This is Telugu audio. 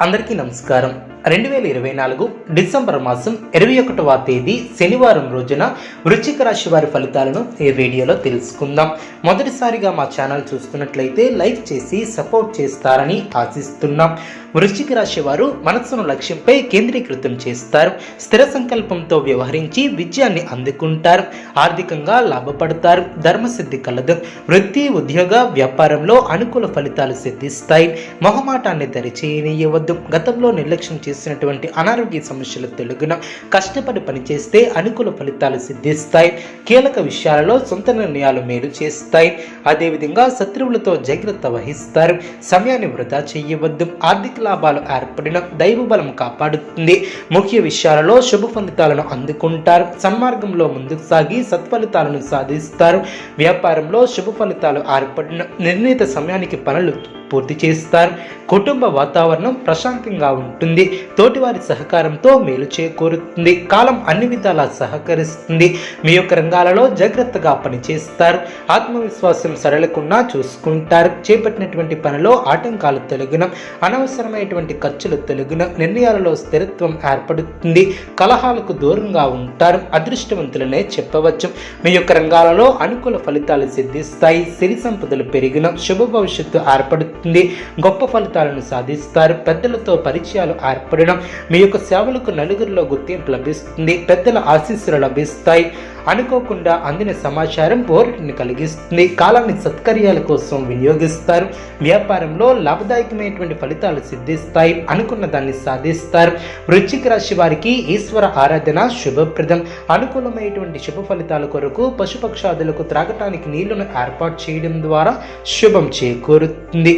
అందరికీ నమస్కారం. రెండు వేల ఇరవై నాలుగు డిసెంబర్ మాసం ఇరవై ఒకటవ తేదీ శనివారం రోజున వృశ్చిక రాశి వారి ఫలితాలను ఈ వీడియోలో తెలుసుకుందాం. మొదటిసారిగా మా ఛానల్ చూస్తున్నట్లయితే లైక్ చేసి సపోర్ట్ చేస్తారని ఆశిస్తున్నాం. వృశ్చిక రాశి వారు మనస్సును లక్ష్యంపై కేంద్రీకృతం చేస్తారు. స్థిర సంకల్పంతో వ్యవహరించి విజయాన్ని అందుకుంటారు. ఆర్థికంగా లాభపడతారు. ధర్మసిద్ధి కలదు. వృత్తి ఉద్యోగ వ్యాపారంలో అనుకూల ఫలితాలు సిద్ధిస్తాయి. మొహమాటాన్ని దరిచేయనీయవద్దు. గతంలో నిర్లక్ష్యం చేసినటువంటి అనారోగ్య సమస్యలు తెలుగున కష్టపడి పనిచేస్తే అనుకూల ఫలితాలు సిద్ధిస్తాయి. కీలక విషయాలలో సొంత నిర్ణయాలు మేలు చేస్తాయి. అదేవిధంగా శత్రువులతో జాగ్రత్త వహిస్తారు. సమయాన్ని వృధా చేయవద్దు. ఆర్థిక లాభాలు ఏర్పడిన దైవ బలం కాపాడుతుంది. ముఖ్య విషయాలలో శుభ ఫలితాలను అందుకుంటారు. సన్మార్గంలో ముందుకు సాగి సత్ఫలితాలను సాధిస్తారు. వ్యాపారంలో శుభ ఫలితాలు ఏర్పడిన నిర్ణీత సమయానికి పనులు పూర్తి చేస్తారు. కుటుంబ వాతావరణం ప్రశాంతంగా ఉంటుంది. తోటివారి సహకారంతో మేలు చేకూరుతుంది. కాలం అన్ని విధాలా సహకరిస్తుంది. మీ యొక్క రంగాలలో జాగ్రత్తగా పనిచేస్తారు. ఆత్మవిశ్వాసం సరళకున్నా చూసుకుంటారు. చేపట్టినటువంటి పనిలో ఆటంకాలు తొలగిన. అనవసరమైనటువంటి ఖర్చులు తొలగిన. నిర్ణయాలలో స్థిరత్వం ఏర్పడుతుంది. కలహాలకు దూరంగా ఉంటారు. అదృష్టవంతులనే చెప్పవచ్చు. మీ యొక్క రంగాలలో అనుకూల ఫలితాలు సిద్ధిస్తాయి. సిరి సంపదలు పెరిగిన. శుభ భవిష్యత్తు ఏర్పడుతుంది. గొప్ప ఫలితాలను సాధిస్తారు. పెద్దలతో పరిచయాలు ఏర్పడడం మీ యొక్క సేవలకు నలుగురిలో గుర్తింపు లభిస్తుంది. పెద్దల ఆశీస్సులు లభిస్తాయి. అనుకోకుండా అందిన సమాచారం ఓరటిని కలిగిస్తుంది. కాలాన్ని సత్కర్యాల కోసం వినియోగిస్తారు. వ్యాపారంలో లాభదాయకమైనటువంటి ఫలితాలు సిద్ధిస్తాయి అనుకున్న దాన్ని సాధిస్తారు. వృశ్చిక రాశి వారికి ఈశ్వర ఆరాధన శుభప్రదం. అనుకూలమైనటువంటి శుభ ఫలితాల కొరకు పశుపక్షాదులకు త్రాగటానికి నీళ్ళను ఏర్పాటు చేయడం ద్వారా శుభం చేకూరుతుంది.